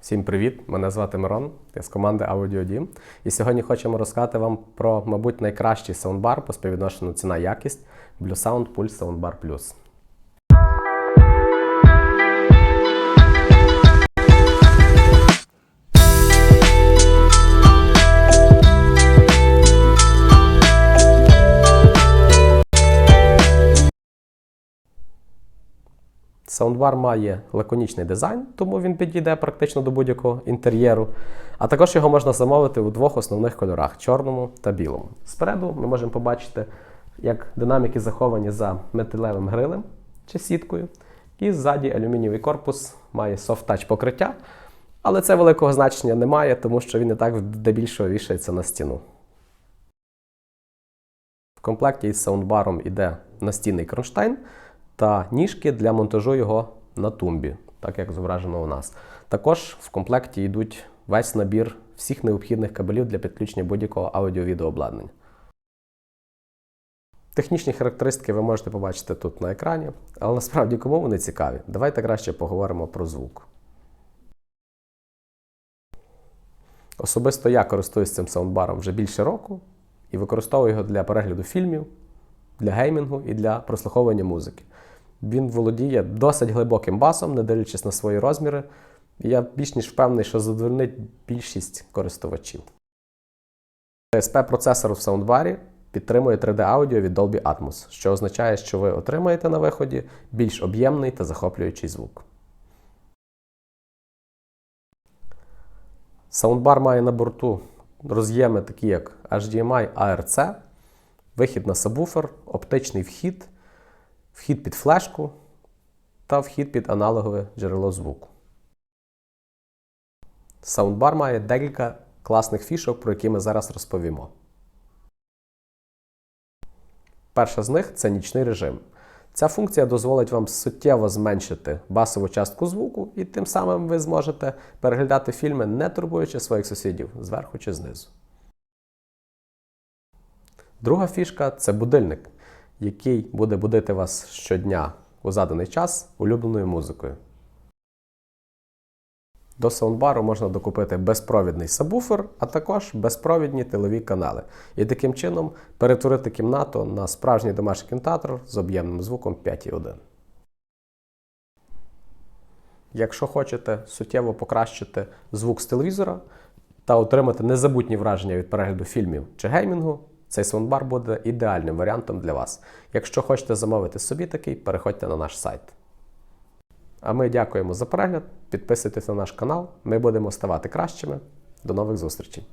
Всім привіт! Мене звати Мирон, я з команди AudioDim. І сьогодні хочемо розказати вам про, мабуть, найкращий саундбар по співвідношенню ціна-якість Blue Sound Pulse Soundbar Plus. Саундбар має лаконічний дизайн, тому він підійде практично до будь-якого інтер'єру. А також його можна замовити у двох основних кольорах чорному та білому. Спереду ми можемо побачити, як динаміки заховані за металевим грилем чи сіткою. І ззаді алюмінієвий корпус має софт-тач покриття, але це великого значення не має, тому що він і так здебільшого вішається на стіну. В комплекті із саундбаром йде настінний кронштейн та ніжки для монтажу його на тумбі, так як зображено у нас. Також в комплекті йдуть весь набір всіх необхідних кабелів для підключення будь-якого аудіо-відеообладнання. Технічні характеристики ви можете побачити тут на екрані, але насправді кому вони цікаві? Давайте краще поговоримо про звук. Особисто я користуюсь цим саундбаром вже більше року і використовую його для перегляду фільмів, для геймінгу і для прослуховування музики. Він володіє досить глибоким басом, не дивлячись на свої розміри. Я більш ніж впевнений, що задовольнить більшість користувачів. DSP-процесор в саундбарі підтримує 3D-аудіо від Dolby Atmos, що означає, що ви отримаєте на виході більш об'ємний та захоплюючий звук. Саундбар має на борту роз'єми, такі як HDMI ARC, вихід на сабвуфер, оптичний вхід, вхід під флешку та вхід під аналогове джерело звуку. Саундбар має декілька класних фішок, про які ми зараз розповімо. Перша з них це нічний режим. Ця функція дозволить вам суттєво зменшити басову частку звуку, і тим самим ви зможете переглядати фільми, не турбуючи своїх сусідів зверху чи знизу. Друга фішка це будильник, який буде будити вас щодня у заданий час улюбленою музикою. До саундбару можна докупити безпровідний сабвуфер, а також безпровідні тилові канали. І таким чином перетворити кімнату на справжній домашній кінотеатр з об'ємним звуком 5,1. Якщо хочете суттєво покращити звук з телевізора та отримати незабутні враження від перегляду фільмів чи геймінгу, цей саундбар буде ідеальним варіантом для вас. Якщо хочете замовити собі такий, переходьте на наш сайт. А ми дякуємо за перегляд. Підписуйтесь на наш канал. Ми будемо ставати кращими. До нових зустрічей!